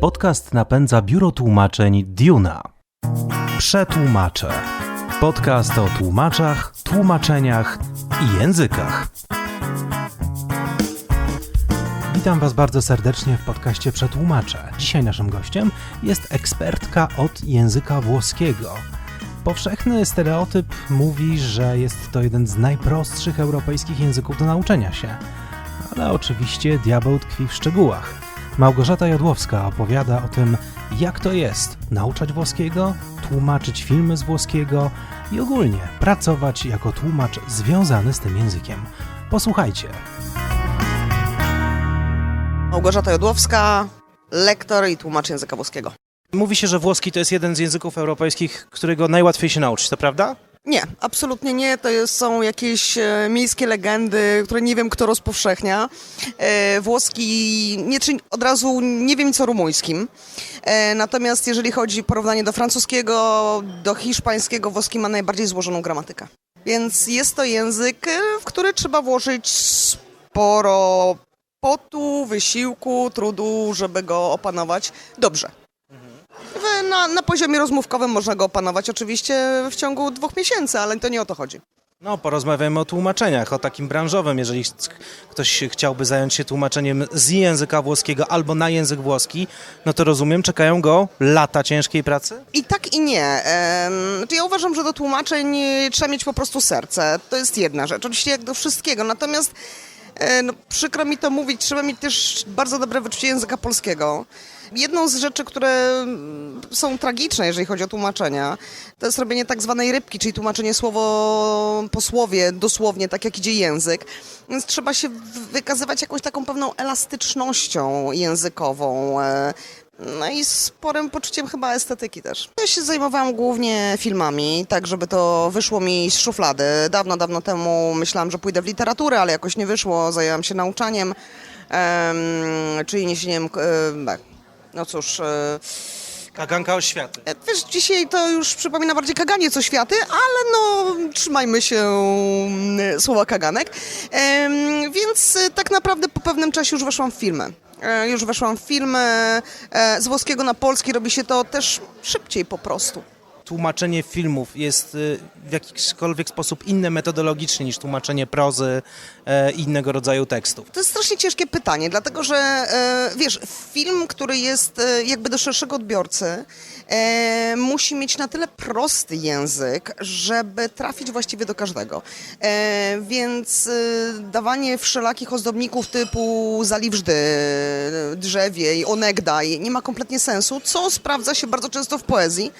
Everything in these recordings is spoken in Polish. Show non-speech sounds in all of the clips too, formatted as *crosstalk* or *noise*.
Podcast napędza biuro tłumaczeń Duna. Przetłumacze. Podcast o tłumaczach, tłumaczeniach i językach. Witam Was bardzo serdecznie w podcaście Przetłumacze. Dzisiaj naszym gościem jest ekspertka od języka włoskiego. Powszechny stereotyp mówi, że jest to jeden z najprostszych europejskich języków do nauczenia się. Ale oczywiście diabeł tkwi w szczegółach. Małgorzata Jodłowska opowiada o tym, jak to jest nauczać włoskiego, tłumaczyć filmy z włoskiego i ogólnie pracować jako tłumacz związany z tym językiem. Posłuchajcie. Małgorzata Jodłowska, lektor i tłumacz języka włoskiego. Mówi się, że włoski to jest jeden z języków europejskich, którego najłatwiej się nauczyć, to prawda? Nie, absolutnie nie. To jest, są jakieś e, miejskie legendy, które nie wiem, kto rozpowszechnia. E, włoski, nie, czy od razu nie wiem nic o rumuńskim. E, natomiast jeżeli chodzi o porównanie do francuskiego, do hiszpańskiego, włoski ma najbardziej złożoną gramatykę. Więc jest to język, e, w który trzeba włożyć sporo potu, wysiłku, trudu, żeby go opanować dobrze. Na, na poziomie rozmówkowym można go opanować oczywiście w ciągu dwóch miesięcy, ale to nie o to chodzi. No, porozmawiajmy o tłumaczeniach, o takim branżowym. Jeżeli ktoś chciałby zająć się tłumaczeniem z języka włoskiego albo na język włoski, no to rozumiem, czekają go lata ciężkiej pracy? I tak i nie. Znaczy ja uważam, że do tłumaczeń trzeba mieć po prostu serce. To jest jedna rzecz. Oczywiście jak do wszystkiego. Natomiast no, przykro mi to mówić, trzeba mieć też bardzo dobre wyczucie języka polskiego. Jedną z rzeczy, które mm, są tragiczne, jeżeli chodzi o tłumaczenia, to jest robienie tak zwanej rybki, czyli tłumaczenie słowo po słowie, dosłownie, tak jak idzie język. Więc trzeba się wykazywać jakąś taką pewną elastycznością językową. No i sporym poczuciem chyba estetyki też. Ja się zajmowałam głównie filmami, tak żeby to wyszło mi z szuflady. Dawno, dawno temu myślałam, że pójdę w literaturę, ale jakoś nie wyszło. Zajęłam się nauczaniem, em, czyli niesieniem... E, no cóż... E, Kaganka oświaty. Wiesz, dzisiaj to już przypomina bardziej kaganiec oświaty, ale no trzymajmy się mm, słowa kaganek. Więc e, tak naprawdę po pewnym czasie już weszłam w filmy. E, Już weszłam w filmy. E, Z włoskiego na polski robi się to też szybciej po prostu. Tłumaczenie filmów jest y, w jakikolwiek sposób inne metodologicznie niż tłumaczenie prozy e, i innego rodzaju tekstów. To jest strasznie ciężkie pytanie, dlatego że e, wiesz, film, który jest e, jakby do szerszego odbiorcy, musi mieć na tyle prosty język, żeby trafić właściwie do każdego. Więc e, dawanie wszelakich ozdobników typu zaliwżdy, drzewiej, onegdaj nie ma kompletnie sensu, co sprawdza się bardzo często w poezji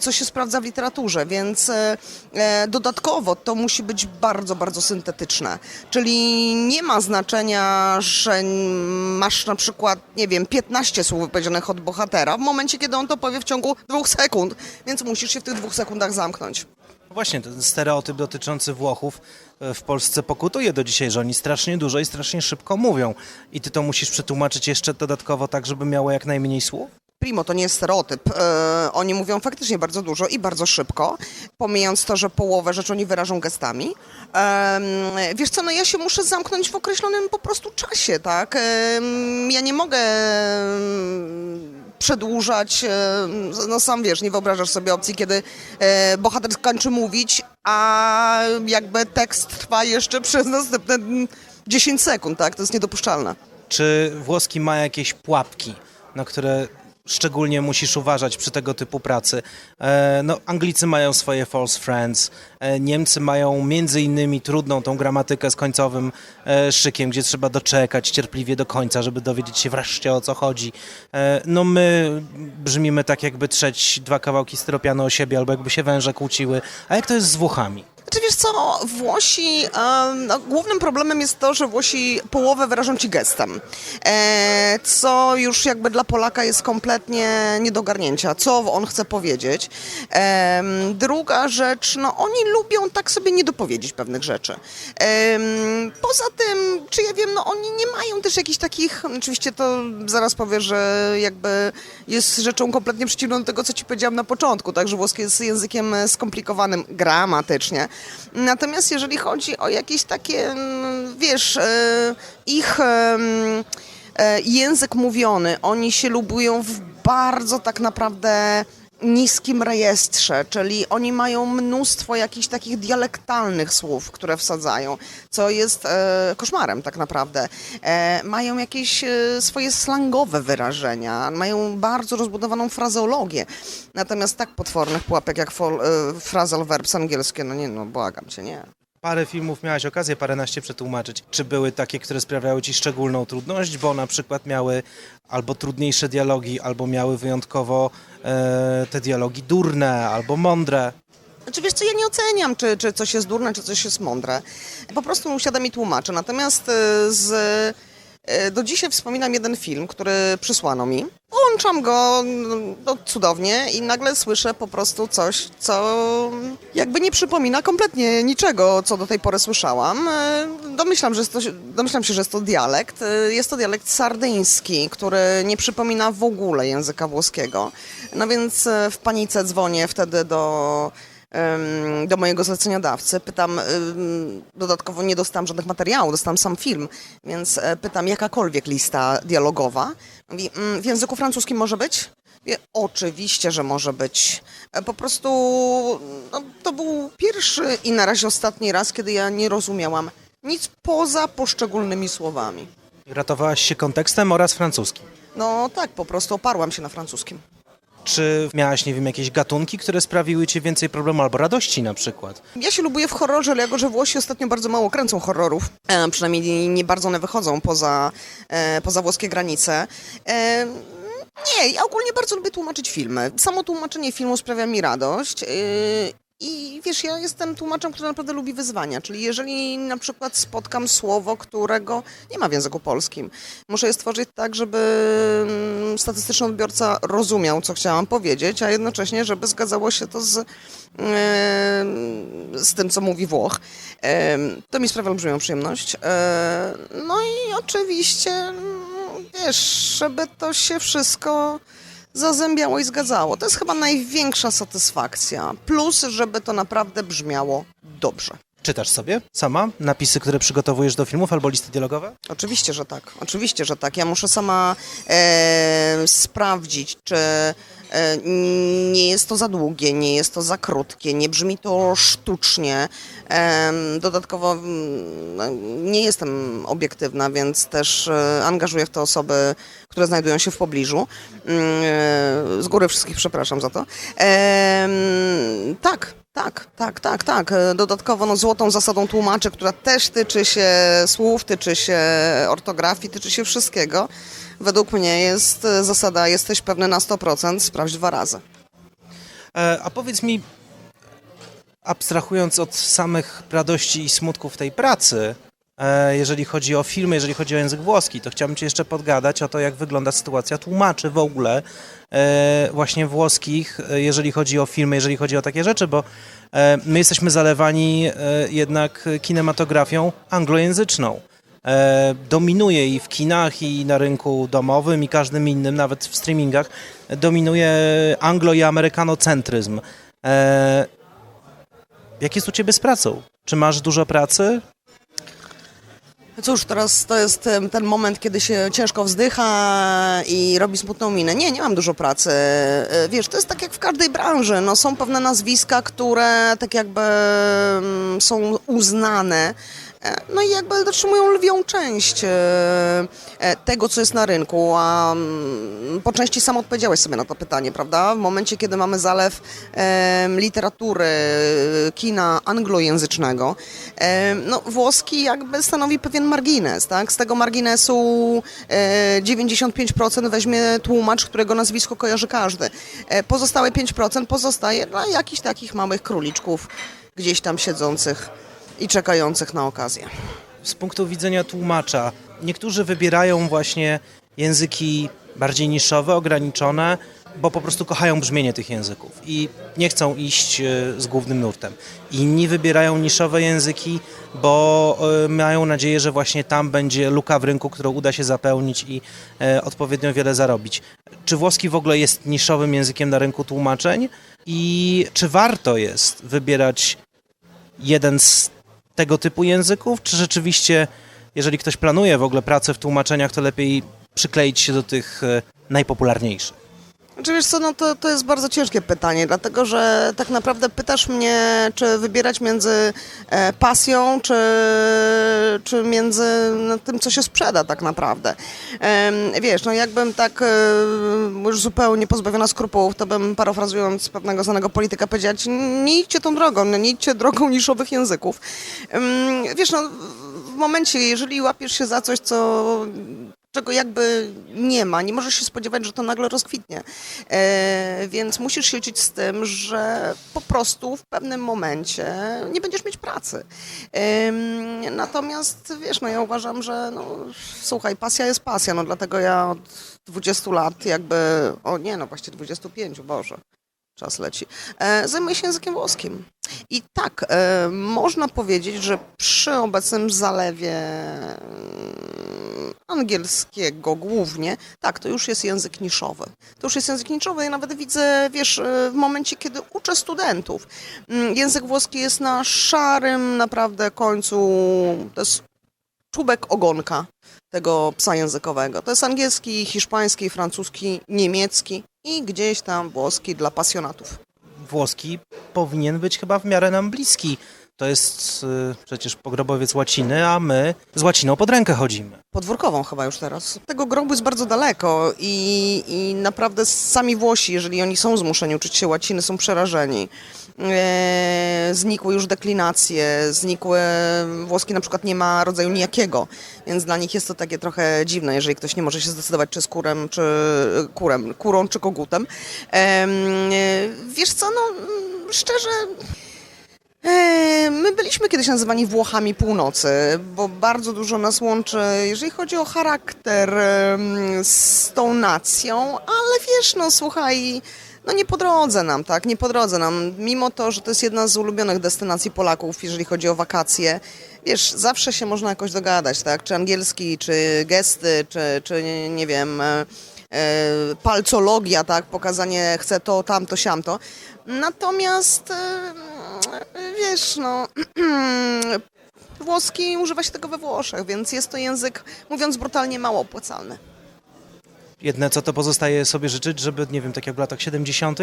co się sprawdza w literaturze, więc e, e, dodatkowo to musi być bardzo, bardzo syntetyczne. Czyli nie ma znaczenia, że masz na przykład, nie wiem, 15 słów wypowiedzianych od bohatera w momencie, kiedy on to powie w ciągu dwóch sekund, więc musisz się w tych dwóch sekundach zamknąć. Właśnie, ten stereotyp dotyczący Włochów e, w Polsce pokutuje do dzisiaj, że oni strasznie dużo i strasznie szybko mówią. I ty to musisz przetłumaczyć jeszcze dodatkowo tak, żeby miało jak najmniej słów? Primo, to nie jest stereotyp. E, oni mówią faktycznie bardzo dużo i bardzo szybko, pomijając to, że połowę rzeczy oni wyrażą gestami. Em, wiesz co, no ja się muszę zamknąć w określonym po prostu czasie, tak? Ja nie mogę przedłużać, no sam wiesz, nie wyobrażasz sobie opcji, kiedy e, bohater kończy mówić, a jakby tekst trwa jeszcze *laughs* przez następne mm, 10 sekund, tak? To jest niedopuszczalne. Czy włoski ma jakieś pułapki, na które szczególnie musisz uważać przy tego typu pracy? E, no, Anglicy mają swoje false friends, e, Niemcy mają między innymi trudną tą gramatykę z końcowym e, szykiem, gdzie trzeba doczekać cierpliwie do końca, żeby dowiedzieć się wreszcie o co chodzi. No my brzmimy tak jakby trzeć dwa kawałki styropianu o siebie, albo jakby się węże kłóciły. A jak to jest z Włochami? Znaczy wiesz co, Włosi, em, no, głównym problemem jest to, że Włosi połowę wyrażą ci gestem, e, co już jakby dla Polaka jest kompletnie nie do co on chce powiedzieć. Druga rzecz, no oni lubią tak sobie nie dopowiedzieć pewnych rzeczy. Poza tym, czy ja wiem, no oni nie mają też jakichś takich, oczywiście to zaraz powiem, że jakby jest rzeczą kompletnie przeciwną do tego, co ci powiedziałam na początku, tak, że włoski jest językiem skomplikowanym gramatycznie. Natomiast jeżeli chodzi o jakieś takie, mm, wiesz, e, ich e, język mówiony. Oni się lubują w bardzo tak naprawdę niskim rejestrze, czyli oni mają mnóstwo jakichś takich dialektalnych słów, które wsadzają, co jest e, koszmarem tak naprawdę. E, mają jakieś e, swoje slangowe wyrażenia, mają bardzo rozbudowaną frazeologię, natomiast tak potwornych pułapek jak fol, e, phrasal verbs angielskie, no nie, no błagam cię, nie. Parę filmów miałaś okazję paręnaście przetłumaczyć. Czy były takie, które sprawiały ci szczególną trudność, bo na przykład miały albo trudniejsze dialogi, albo miały wyjątkowo e, te dialogi durne albo mądre? Znaczy wiesz co, ja nie oceniam, czy, czy coś jest durne, czy coś jest mądre. Po prostu usiadam i tłumaczę. Natomiast e, z, do dzisiaj wspominam jeden film, który przysłano mi. Włączam go no, cudownie i nagle słyszę po prostu coś, co jakby nie przypomina kompletnie niczego, co do tej pory słyszałam. E, Domyślam, że to, domyślam się, że jest to dialekt. E, Jest to dialekt sardyński, który nie przypomina w ogóle języka włoskiego. No więc e, w panice dzwonię wtedy do do mojego zleceniodawcy. Pytam, dodatkowo nie dostałam żadnych materiałów, dostałam sam film, więc e, pytam, jakakolwiek lista dialogowa. Mówi, "Mm, w języku francuskim może być? Oczywiście, że może być. E, Po prostu no, to był pierwszy i na razie ostatni raz, kiedy ja nie rozumiałam nic poza poszczególnymi słowami. Ratowałaś się kontekstem oraz francuskim. No tak, po prostu oparłam się na francuskim. Czy miałaś, nie wiem, jakieś gatunki, które sprawiły ci więcej problemu albo radości na przykład? Ja się lubuję w horrorze, ale jako, że Włosi ostatnio bardzo mało kręcą horrorów, e, przynajmniej nie, bardzo one wychodzą poza, e, poza włoskie granice. E, nie, ja ogólnie bardzo lubię tłumaczyć filmy. Samo tłumaczenie filmu sprawia mi radość. I wiesz, ja jestem tłumaczem, który naprawdę lubi wyzwania, czyli jeżeli na przykład spotkam słowo, którego nie ma w języku polskim, muszę je stworzyć tak, żeby mm, statystyczny odbiorca rozumiał, co chciałam powiedzieć, a jednocześnie, żeby zgadzało się to z, z tym, co mówi Włoch. To mi sprawia olbrzymią przyjemność. E, No i oczywiście, mm, wiesz, żeby to się wszystko zazębiało i zgadzało. To jest chyba największa satysfakcja. Plus, żeby to naprawdę brzmiało dobrze. Czytasz sobie sama napisy, które przygotowujesz do filmów albo listy dialogowe? Oczywiście, że tak. Oczywiście, że tak. Ja muszę sama e, sprawdzić, czy nie jest to za długie, nie jest to za krótkie, nie brzmi to sztucznie. E, dodatkowo mm, no, nie jestem obiektywna, więc też e, angażuję w to osoby, które znajdują się w pobliżu. Mm, e, z góry wszystkich przepraszam za to. E, tak, tak, tak, tak, tak. E, Dodatkowo no, złotą zasadą tłumaczy, która też tyczy się słów, tyczy się ortografii, tyczy się wszystkiego. Według mnie jest e, zasada jesteś pewny na 100%, sprawdź dwa razy. E, a powiedz mi, abstrahując od samych radości i smutków tej pracy, e, jeżeli chodzi o filmy, jeżeli chodzi o język włoski, to chciałbym Cię jeszcze podgadać o to, jak wygląda sytuacja tłumaczy w ogóle właśnie włoskich, jeżeli chodzi o filmy, jeżeli chodzi o takie rzeczy, bo my jesteśmy zalewani jednak kinematografią anglojęzyczną. E, dominuje i w kinach, i na rynku domowym, i każdym innym, nawet w streamingach, dominuje anglo- i amerykanocentryzm. E, jak jest u ciebie z pracą? Czy masz dużo pracy? Cóż, teraz to jest ten moment, kiedy się ciężko wzdycha i robi smutną minę. Nie, nie mam dużo pracy. E, Wiesz, to jest tak jak w każdej branży. No, są pewne nazwiska, które tak jakby mm, są uznane. E, No i jakby dotrzymują lwią część e, e, tego, co jest na rynku, a mm, po części sam odpowiedziałeś sobie na to pytanie, prawda? W momencie, kiedy mamy zalew literatury, kina anglojęzycznego, no włoski jakby stanowi pewien margines, tak? Z tego marginesu e, 95% weźmie tłumacz, którego nazwisko kojarzy każdy. Pozostałe 5% pozostaje dla jakichś takich małych króliczków gdzieś tam siedzących i czekających na okazję. Z punktu widzenia tłumacza, niektórzy wybierają właśnie języki bardziej niszowe, ograniczone, bo po prostu kochają brzmienie tych języków i nie chcą iść e, z głównym nurtem. Inni wybierają niszowe języki, bo e, mają nadzieję, że właśnie tam będzie luka w rynku, którą uda się zapełnić i e, odpowiednio wiele zarobić. Czy włoski w ogóle jest niszowym językiem na rynku tłumaczeń i czy warto jest wybierać jeden z tego typu języków, czy rzeczywiście, jeżeli ktoś planuje w ogóle pracę w tłumaczeniach, to lepiej przykleić się do tych e, najpopularniejszych? Czy wiesz co, no to, to jest bardzo ciężkie pytanie, dlatego że tak naprawdę pytasz mnie, czy wybierać między e, pasją, czy, czy między no, tym, co się sprzeda tak naprawdę. Wiesz, no jakbym tak e, już zupełnie pozbawiona skrupułów, to bym parafrazując pewnego znanego polityka powiedziała, ci, nie idźcie tą drogą, no, nie idźcie drogą niszowych języków. Wiesz, no w momencie, jeżeli łapiesz się za coś, co czego jakby nie ma. Nie możesz się spodziewać, że to nagle rozkwitnie. E, więc musisz się liczyć z tym, że po prostu w pewnym momencie nie będziesz mieć pracy. Em, natomiast wiesz, no ja uważam, że no, słuchaj, pasja jest pasja, no dlatego ja od 20 lat jakby, o nie, no właściwie 25, Boże. Czas leci. E, zajmuję się językiem włoskim. I tak, e, można powiedzieć, że przy obecnym zalewie angielskiego głównie, tak, to już jest język niszowy. To już jest język niszowy. Ja nawet widzę, wiesz, e, w momencie, kiedy uczę studentów, mm, język włoski jest na szarym naprawdę końcu, to jest czubek ogonka tego psa językowego. To jest angielski, hiszpański, francuski, niemiecki i gdzieś tam włoski dla pasjonatów. Włoski powinien być chyba w miarę nam bliski. To jest y, przecież pogrobowiec łaciny, a my z łaciną pod rękę chodzimy. Podwórkową chyba już teraz. Tego grobu jest bardzo daleko i, i naprawdę sami Włosi, jeżeli oni są zmuszeni uczyć się łaciny, są przerażeni. E, znikły już deklinacje, znikły, włoski na przykład nie ma rodzaju nijakiego, więc dla nich jest to takie trochę dziwne, jeżeli ktoś nie może się zdecydować, czy z kurem, czy kurem, kurą, czy kogutem. Em, e, wiesz co, no mm, szczerze... My byliśmy kiedyś nazywani Włochami Północy, bo bardzo dużo nas łączy, jeżeli chodzi o charakter z tą nacją, ale wiesz, no słuchaj, no nie po drodze nam, tak, nie po drodze nam, mimo to, że to jest jedna z ulubionych destynacji Polaków, jeżeli chodzi o wakacje, wiesz, zawsze się można jakoś dogadać, tak, czy angielski, czy gesty, czy, czy nie, wiem, e, e, palcologia, tak, pokazanie chcę to, tamto, siamto. Natomiast wiesz, no *clears throat* włoski używa się tego we Włoszech, więc jest to język, mówiąc brutalnie, mało opłacalny. Jedne co to pozostaje sobie życzyć, żeby, nie wiem, tak jak w latach 70.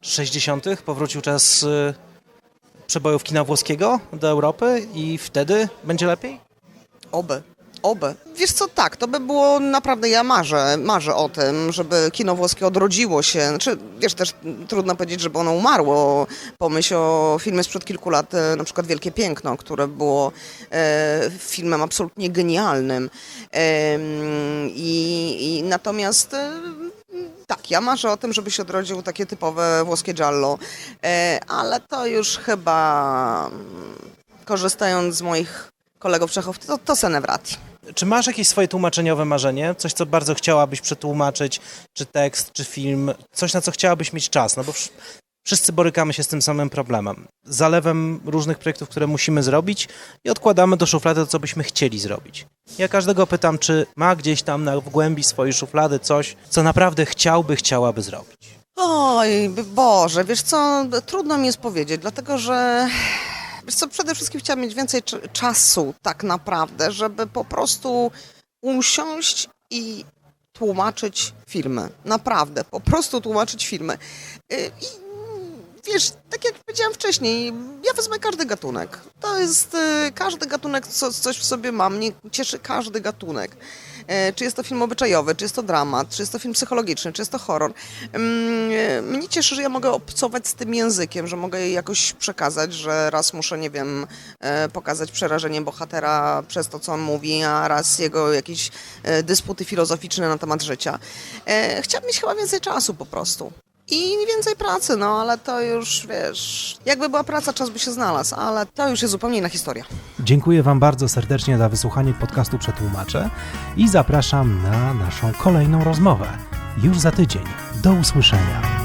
czy 60. powrócił czas y, przebojów kina włoskiego do Europy i wtedy będzie lepiej? Oby. Oby. Wiesz co, tak, to by było naprawdę, ja marzę, marzę o tym, żeby kino włoskie odrodziło się. Znaczy, wiesz, też trudno powiedzieć, żeby ono umarło. Pomyśl o filmie sprzed kilku lat, e, na przykład Wielkie Piękno, które było e, filmem absolutnie genialnym. Em, i, I natomiast e, tak, ja marzę o tym, żeby się odrodził takie typowe włoskie giallo, e, ale to już chyba, mm, korzystając z moich kolegów Czechów, to, to se ne vrati. Czy masz jakieś swoje tłumaczeniowe marzenie? Coś, co bardzo chciałabyś przetłumaczyć, czy tekst, czy film? Coś, na co chciałabyś mieć czas? No bo wsz- wszyscy borykamy się z tym samym problemem. Zalewem różnych projektów, które musimy zrobić i odkładamy do szuflady to, co byśmy chcieli zrobić. Ja każdego pytam, czy ma gdzieś tam na, w głębi swojej szuflady coś, co naprawdę chciałby, chciałaby zrobić. Oj, Boże, wiesz co, trudno mi jest powiedzieć, dlatego że wiesz co, przede wszystkim chciałam mieć więcej cz- czasu tak naprawdę, żeby po prostu usiąść i tłumaczyć filmy. Naprawdę, po prostu tłumaczyć filmy. Y, I wiesz, tak jak powiedziałam wcześniej, ja wezmę każdy gatunek. To jest y, każdy gatunek, co, coś w sobie ma. Mnie cieszy każdy gatunek. E, Czy jest to film obyczajowy, czy jest to dramat, czy jest to film psychologiczny, czy jest to horror. Mm, e, Mnie cieszy, że ja mogę obcować z tym językiem, że mogę jej jakoś przekazać, że raz muszę, nie wiem, e, pokazać przerażenie bohatera przez to, co on mówi, a raz jego jakieś dysputy filozoficzne na temat życia. Chciałabym mieć chyba więcej czasu po prostu. I więcej pracy, no ale to już, wiesz, jakby była praca, czas by się znalazł, ale to już jest zupełnie inna historia. Dziękuję Wam bardzo serdecznie za wysłuchanie podcastu Przetłumaczę i zapraszam na naszą kolejną rozmowę już za tydzień. Do usłyszenia.